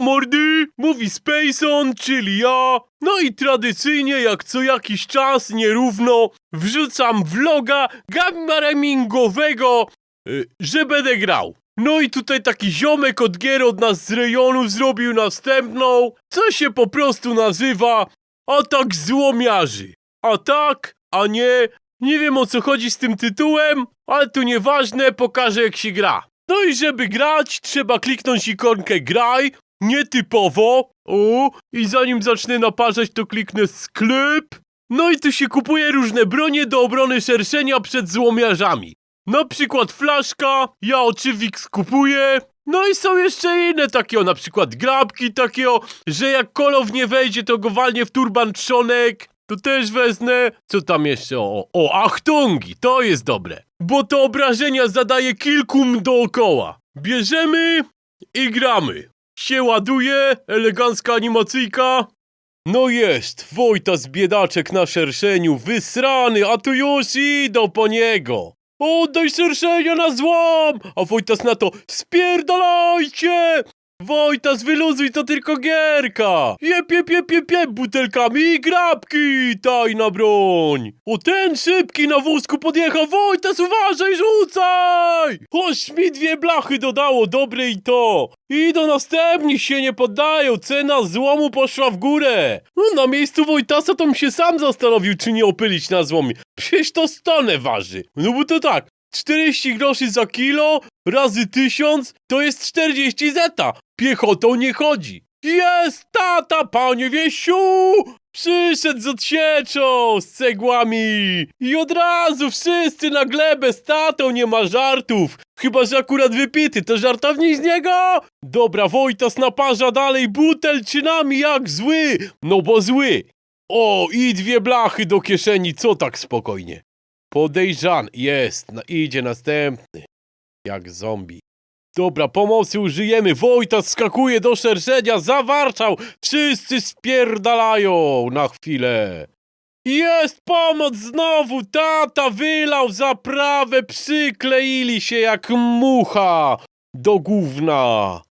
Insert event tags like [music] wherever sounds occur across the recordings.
Mordy, mówi Spacon, czyli ja. No i tradycyjnie, jak co jakiś czas, nierówno, wrzucam vloga gammaramingowego, y, że będę grał. No i tutaj taki ziomek od gier od nas z rejonu zrobił następną, co się po prostu nazywa Atak Złomiarzy. A tak, a nie, nie wiem o co chodzi z tym tytułem, ale to nieważne, pokażę jak się gra. No i żeby grać, trzeba kliknąć ikonkę graj, nietypowo. O, i zanim zacznę naparzać, to kliknę sklep. No i tu się kupuje różne bronie do obrony szerszenia przed złomiarzami. Na przykład flaszka, ja oczywiście kupuję. No i są jeszcze inne takie o, na przykład grabki takie o, że jak kolow nie wejdzie, to go walnie w turban trzonek. To też wezmę. Co tam jeszcze? O, o, achtungi, to jest dobre. Bo to obrażenia zadaje kilkum dookoła. Bierzemy i gramy. Się ładuje, elegancka animacyjka. No jest, Wojtas biedaczek na szerszeniu, wysrany, a tu już idą po niego. Oddaj szerszenia na złom! A Wojtas na to, spierdalajcie! Wojtas, wyluzuj, to tylko gierka! Jep, jep, jep, jep, jep, butelkami i grabki! Tajna broń! O, ten szybki na wózku podjechał! Wojtas, uważaj, rzucaj! Oż mi dwie blachy dodało, dobre i to! I do następni się nie poddają, cena złomu poszła w górę! No, na miejscu Wojtasa to mi się sam zastanowił, czy nie opylić na złomie. Przecież to stonę waży! No bo to tak, 40 groszy za kilo razy 1000 to jest 40 zeta. Piechotą nie chodzi. Jest tata, panie Wiesiu! Przyszedł z odsieczą, z cegłami. I od razu wszyscy na glebę z tatą, nie ma żartów. Chyba, że akurat wypity, to żartowni z niego? Dobra, Wojtas naparza dalej butelczynami jak zły. No bo zły. O, i dwie blachy do kieszeni, co tak spokojnie? Podejrzan jest, no, idzie następny. Jak zombie. Dobra, pomocy użyjemy. Wojtas skakuje do szerszenia, zawarczał. Wszyscy spierdalają na chwilę. Jest pomoc znowu! Tata wylał zaprawę, przykleili się jak mucha do gówna.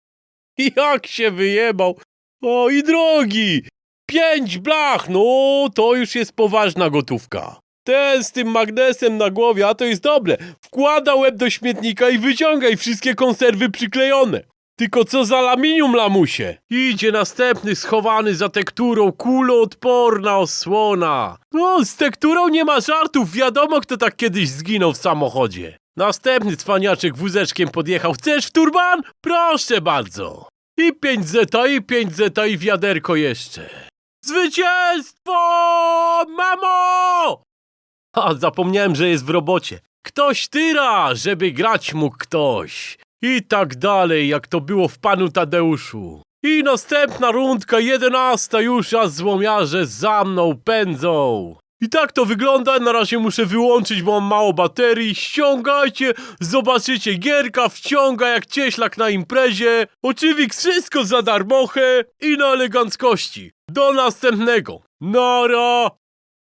Jak się wyjebał. O i drogi! Pięć blach, no to już jest poważna gotówka. Ten z tym magnesem na głowie, a to jest dobre. Wkłada łeb do śmietnika i wyciągaj wszystkie konserwy przyklejone. Tylko co za aluminium, lamusie? Idzie następny schowany za tekturą kuloodporna osłona. No, z tekturą nie ma żartów, wiadomo kto tak kiedyś zginął w samochodzie. Następny cwaniaczek wózeczkiem podjechał. Chcesz w turban? Proszę bardzo. I 5 zeta, i 5 zeta, i wiaderko jeszcze. Zwycięstwo! Mamo! [laughs] A, zapomniałem, że jest w robocie. Ktoś tyra, żeby grać mógł ktoś. I tak dalej, jak to było w panu Tadeuszu. I następna rundka, jedenasta już, a złomiarze za mną pędzą. I tak to wygląda, na razie muszę wyłączyć, bo mam mało baterii. Ściągajcie, zobaczycie, gierka wciąga jak cieślak na imprezie. Oczywiście wszystko za darmochę i na eleganckości. Do następnego. Nara!